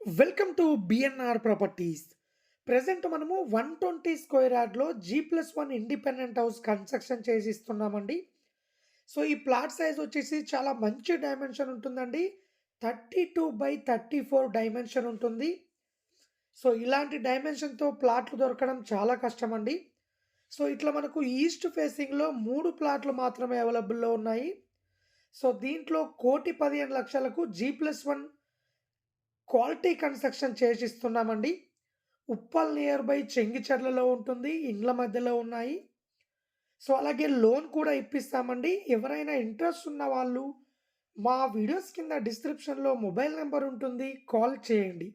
Welcome to BNR properties present మనము one twenty square యార్డ్లో G plus one independent house construction చేసి ఇస్తున్నామండి so ఈ ప్లాట్ సైజ్ వచ్చేసి చాలా మంచి డైమెన్షన్ ఉంటుందండి. Thirty two by thirty four dimension ఉంటుంది సో ఇలాంటి డైమెన్షన్తో ప్లాట్లు దొరకడం చాలా కష్టం అండి సో ఇట్లా మనకు ఈస్ట్ ఫేసింగ్లో మూడు ప్లాట్లు మాత్రమే అవైలబుల్లో ఉన్నాయి. సో దీంట్లో కోటి పదిహేను లక్షలకు G plus one quality construction చేసిస్తున్నామండి. Uppal near by చెంగిచెర్లలో ఉంటుంది ఇండ్ల మధ్యలో ఉన్నాయి. సో అలాగే లోన్ కూడా ఇప్పిస్తామండి. ఎవరైనా ఇంట్రెస్ట్ ఉన్న వాళ్ళు మా వీడియోస్ కింద డిస్క్రిప్షన్లో మొబైల్ నెంబర్ ఉంటుంది కాల్ చేయండి.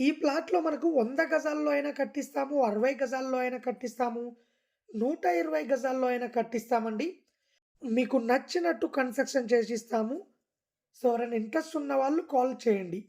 ఈ ప్లాట్లో మనకు వంద గజాల్లో అయినా కట్టిస్తాము అరవై గజాల్లో అయినా కట్టిస్తాము నూట ఇరవై గజాల్లో అయినా కట్టిస్తామండి. మీకు నచ్చినట్టు కన్స్ట్రక్షన్ చేసిస్తాము. సో ఎవరైనా ఇంట్రెస్ట్ ఉన్న వాళ్ళు కాల్ చేయండి.